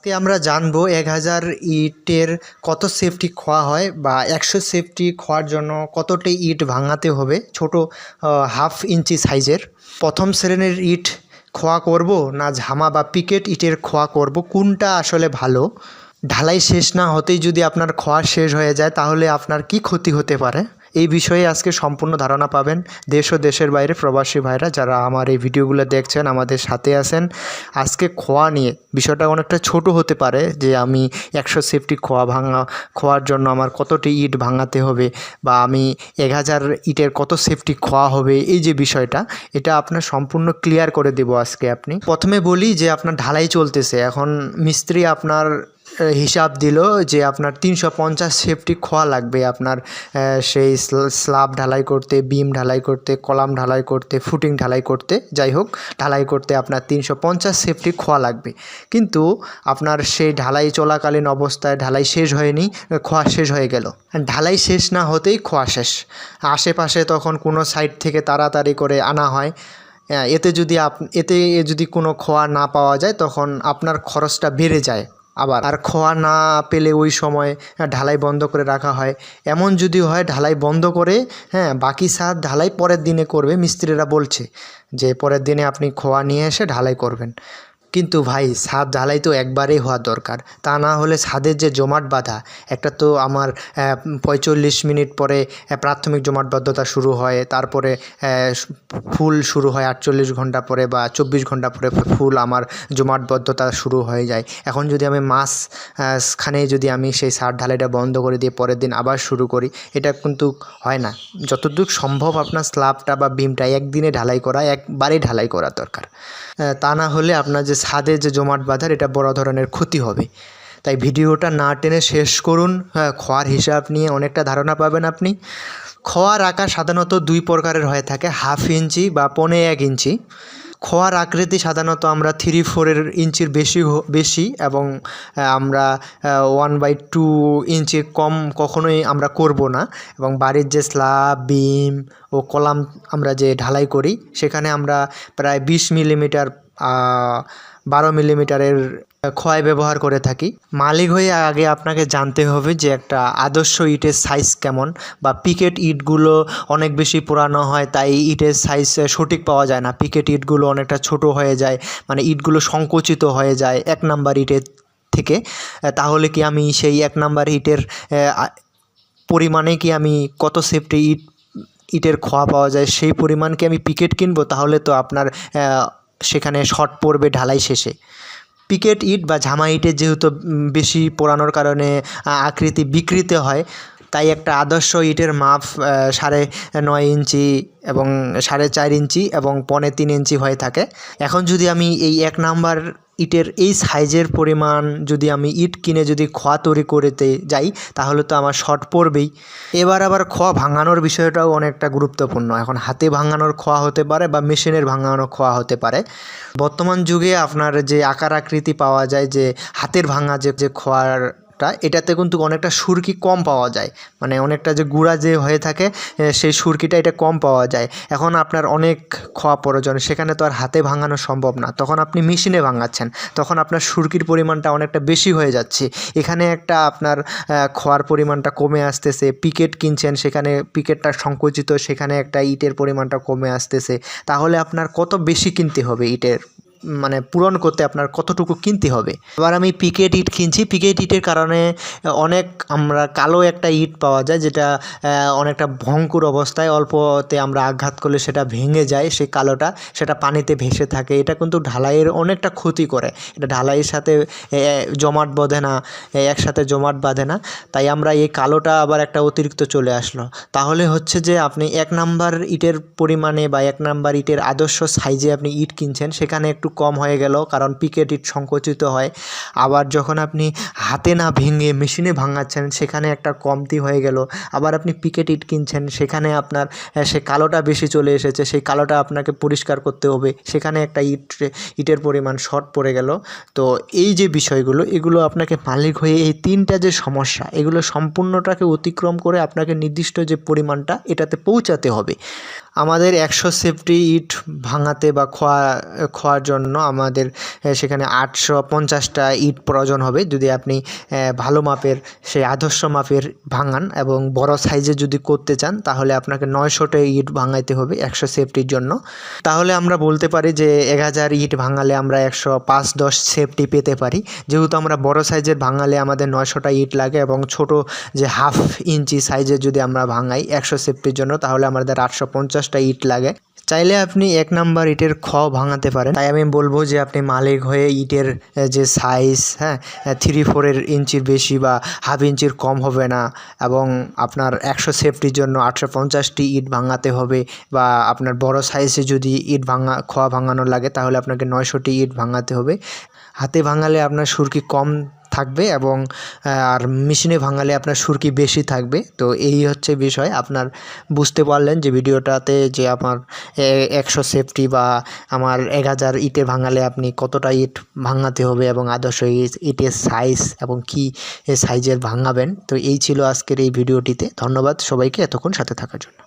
আজকে আমরা জানব এক হাজার ইটের কত সেফটি খোয়া হয় বা একশো সেফটি খোয়ার জন্য কতটি ইট ভাঙাতে হবে, ছোট হাফ ইঞ্চি সাইজের প্রথম শ্রেণির ইট খোয়া করব না ঝামা বা পিকেট ইটের খোয়া করব? কোনটা আসলে ভালো? ঢালাই শেষ না হতেই যদি আপনার খোয়া শেষ হয়ে যায়, তাহলে আপনার কি ক্ষতি হতে পারে? এই বিষয়ে আজকে সম্পূর্ণ ধারণা পাবেন দেশ ও দেশের বাইরে প্রবাসী ভাইরা যারা আমার এই ভিডিওগুলো দেখছেন, আমাদের সাথে আছেন। আজকে খোয়া নিয়ে বিষয়টা অনেকটা ছোট হতে পারে যে আমি একশো সেফটি খোয়া ভাঙা, খোয়ার জন্য আমার কতটি ইট ভাঙাতে হবে বা আমি এক হাজার ইটের কত সেফটি খোয়া হবে, এই যে বিষয়টা, এটা আপনার সম্পূর্ণ ক্লিয়ার করে দেব আজকে আপনি। প্রথমে বলি যে আপনার ঢালাই চলতেছে। এখন মিস্ত্রি আপনার হিসাব দিল যে আপনার তিনশো পঞ্চাশ সেফটি খোয়া লাগবে। আপনার সেই স্ল- স্ল্যাব ঢালাই করতে বিম ঢালাই করতে কলাম ঢালাই করতে ফুটিং ঢালাই করতে যাই হোক ঢালাই করতে আপনার তিনশো পঞ্চাশ সেফটি খোয়া লাগবে। কিন্তু আপনার সেই ঢালাই চলাকালীন অবস্থায় ঢালাই শেষ হয়নি খোয়া শেষ হয়ে গেল। ঢালাই শেষ না হতেই খোয়া শেষ। আশেপাশে তখন কোনো সাইড থেকে তাড়াতাড়ি করে আনা হ্যাঁ, এতে যদি আপ এতে যদি কোনো খোয়া না পাওয়া যায় তখন আপনার খরচটা বেড়ে যায়। আবার আর খোয়া না পেলে ওই সময় ঢালাই বন্ধ করে রাখা হয়। এমন যদি হয় ঢালাই বন্ধ করে হ্যাঁ বাকি সাত ঢালাই পরের দিনে করবে, মিস্ত্রিরা বলছে যে পরের দিনে আপনি খোয়া নিয়ে এসে ঢালাই করবেন। কিন্তু ভাই, ছাদ ঢালাই তো একবারেই হওয়া দরকার। তা না হলে ছাদের যে জমাট বাঁধা, একটা তো আমার পঁয়চল্লিশ মিনিট পরে প্রাথমিক জমাটবদ্ধতা শুরু হয়, তারপরে ফুল শুরু হয় আটচল্লিশ ঘণ্টা পরে বা চব্বিশ ঘণ্টা পরে ফুল আমার জমাটবদ্ধতা শুরু হয়ে যায়। এখন যদি আমি মাস খানে যদি আমি সেই সার ঢালাইটা বন্ধ করে দিয়ে পরের দিন আবার শুরু করি, এটা কিন্তু হয় না। যতদূর সম্ভব আপনার স্ল্যাবটা বা বিমটা একদিনে ঢালাই করা, একবারেই ঢালাই করা দরকার। তা না হলে আপনার যে ছাদে যে জমাট বাঁধার, এটা বড় ধরনের ক্ষতি হবে। তাই ভিডিওটা না টেনে শেষ করুন। হ্যাঁ খোয়ার হিসাব নিয়ে অনেকটা ধারণা পাবেন আপনি। খোয়ার আকার সাধারণত দুই প্রকারের হয়ে থাকে, হাফ ইঞ্চি বা পনে এক ইঞ্চি। খোয়ার আকৃতি সাধারণত আমরা থ্রি ফোরের ইঞ্চির বেশি বেশি এবং আমরা ওয়ান বাই টু ইঞ্চির কম কখনোই আমরা করব না। এবং বাড়ির যে স্ল্যাব, বিম ও কলাম আমরা যে ঢালাই করি, সেখানে আমরা প্রায় বিশ মিলিমিটার বারো মিলিমিটারের ক্ষয় ব্যবহার করে থাকি। মালিক হয়ে আগে আপনাকে জানতে হবে যে একটা আদর্শ ইটের সাইজ কেমন বা পিকেট ইটগুলো অনেক বেশি পুরানো হয়, তাই ইটের সাইজ সঠিক পাওয়া যায় না। পিকেট ইটগুলো অনেকটা ছোট হয়ে যায় মানে ইটগুলো সংকুচিত হয়ে যায় এক নাম্বার ইটের থেকে। তাহলে কি আমি সেই এক নাম্বার ইটের পরিমাণে কি আমি কত সেফটি ইট, ইটের খোয়া পাওয়া যায়? সেই পরিমাণ কি আমি পিকেট কিনবো? তাহলে তো আপনার সেখানে শর্ট পড়বে ঢালাই শেষে। পিকেট ইট বা ঝামা ইটের যেহেতু বেশি পোড়ানোর কারণে আকৃতি বিকৃত হয়, তাই একটা আদর্শ ইটের মাপ সাড়ে নয় ইঞ্চি এবং সাড়ে চার ইঞ্চি এবং পনে তিন ইঞ্চি হয়ে থাকে। এখন যদি আমি এই এক নাম্বার ইটের এই সাইজের পরিমাণ যদি আমি ইট কিনে যদি খোয়া তৈরি করতে যাই, তাহলে তো আমার শর্ট পড়বেই। এবার আবার খোয়া ভাঙানোর বিষয়টাও অনেকটা গুরুত্বপূর্ণ। এখন হাতে ভাঙানোর খোয়া হতে পারে বা মেশিনের ভাঙানো খোয়া হতে পারে। বর্তমান যুগে আপনার যে আকার আকৃতি পাওয়া যায়, যে হাতের ভাঙা যে যে খোয়ারটা এটাতে কিন্তু অনেকটা সুরকি কম পাওয়া যায়। মানে অনেকটা যে গুঁড়া যে হয়ে থাকে সেই সুরকিটা এটা কম পাওয়া যায়। এখন আপনার অনেক খোয়া প্রয়োজন, সেখানে তো আর হাতে ভাঙানো সম্ভব না। তখন আপনি মেশিনে ভাঙাচ্ছেন, তখন আপনার সুরকির পরিমাণটা অনেকটা বেশি হয়ে যাচ্ছে। এখানে একটা আপনার খোয়ার পরিমাণটা কমে আসতেছে, পিকেট কিনছেন, সেখানে পিকেটটা সংকুচিত, সেখানে একটা ইটের পরিমাণটা কমে আসতেছে। তাহলে আপনার কত বেশি কিনতে হবে ইটের? মানে পূরণ করতে আপনার কতটুকু কিনতে হবে। এবার আমি পিকেট ইট কিনছি। পিকেট ইটের কারণে অনেক আমরা কালো একটা ইট পাওয়া যায়, যেটা অনেকটা ভঙ্কুর অবস্থায় অল্পতে আমরা আঘাত করলে সেটা ভেঙে যায়, সেই কালোটা। সেটা পানিতে ভেসে থাকে। এটা কিন্তু ঢালাইয়ের অনেকটা ক্ষতি করে। এটা ঢালাইয়ের সাথে জমাট বাঁধে না একসাথে জমাট বাঁধে না। তাই আমরা এই কালোটা আবার একটা অতিরিক্ত চলে আসলো। তাহলে হচ্ছে যে, আপনি এক নাম্বার ইটের পরিমাণে বা এক নাম্বার ইটের আদর্শ সাইজে আপনি ইট কিনছেন, সেখানে একটু কম হয়ে গেল, কারণ পিকেট ইট সংকুচিত হয়। আবার যখন আপনি হাতে না ভেঙে মেশিনে ভাঙাচ্ছেন, সেখানে একটা কমতি হয়ে গেল। আবার আপনি পিকেট ইট কিনছেন, সেখানে আপনার সে কালোটা বেশি চলে এসেছে, সেই কালোটা আপনাকে পরিষ্কার করতে হবে। সেখানে একটা ইট, ইটের পরিমাণ শর্ট পড়ে গেল। তো এই যে বিষয়গুলো, এগুলো আপনাকে মালিক হয়ে এই তিনটা যে সমস্যা, এগুলো সম্পূর্ণটাকে অতিক্রম করে আপনাকে নির্দিষ্ট যে পরিমাণটা, এটাতে পৌঁছাতে হবে। আমাদের একশো সেফটি ইট ভাঙাতে বা খোয়া, খোয়ার জন্য জন্য আমাদের সেখানে আটশো পঞ্চাশটা ইট প্রয়োজন হবে। যদি আপনি ভালো মাপের, সেই আদর্শ মাপের ভাঙান এবং বড় সাইজে যদি করতে চান, তাহলে আপনাকে নয়শোটা ইট ভাঙাইতে হবে একশো সেফটির জন্য। তাহলে আমরা বলতে পারি যে, এক হাজার ইট ভাঙালে আমরা একশো পাঁচ দশ সেফটি পেতে পারি। যেহেতু আমরা বড় সাইজের ভাঙালে আমাদের নয়শোটা ইট লাগে এবং ছোট যে হাফ ইঞ্চি সাইজের যদি আমরা ভাঙাই একশো সেফটির জন্য, তাহলে আমাদের আটশো পঞ্চাশটা ইট লাগে। চাইলে আপনি এক নাম্বার ইটের খ ভাঙাতে পারেন। তাই আমি বলব যে আপনি মালিক হয়ে ইটের যে সাইজ হ্যাঁ থ্রি ফোরের ইঞ্চির বেশি বা হাফ ইঞ্চির কম হবে না এবং আপনার একশো সেফটির জন্য আটশো পঞ্চাশটি ইট ভাঙাতে হবে বা আপনার বড় সাইজে যদি ইট ভাঙা, খোয়া ভাঙানো লাগে তাহলে আপনাকে নয়শোটি ইট ভাঙাতে হবে। হাতে ভাঙালে আপনার সুরকি কম থাকবে এবং আর মেশিনে ভাঙালে আপনার সুরকি বেশি থাকবে। তো এই হচ্ছে বিষয়। আপনার বুঝতে পারলেন যে ভিডিওটাতে যে আমার একশো সেফটি বা আমার এক হাজার ইটে ভাঙালে আপনি কতটা ইট ভাঙাতে হবে এবং আদর্শ ইট- ইটের সাইজ এবং কী সাইজের ভাঙাবেন। তো এই ছিল আজকের এই ভিডিওটিতে। ধন্যবাদ সবাইকে এতক্ষণ সাথে থাকার জন্য।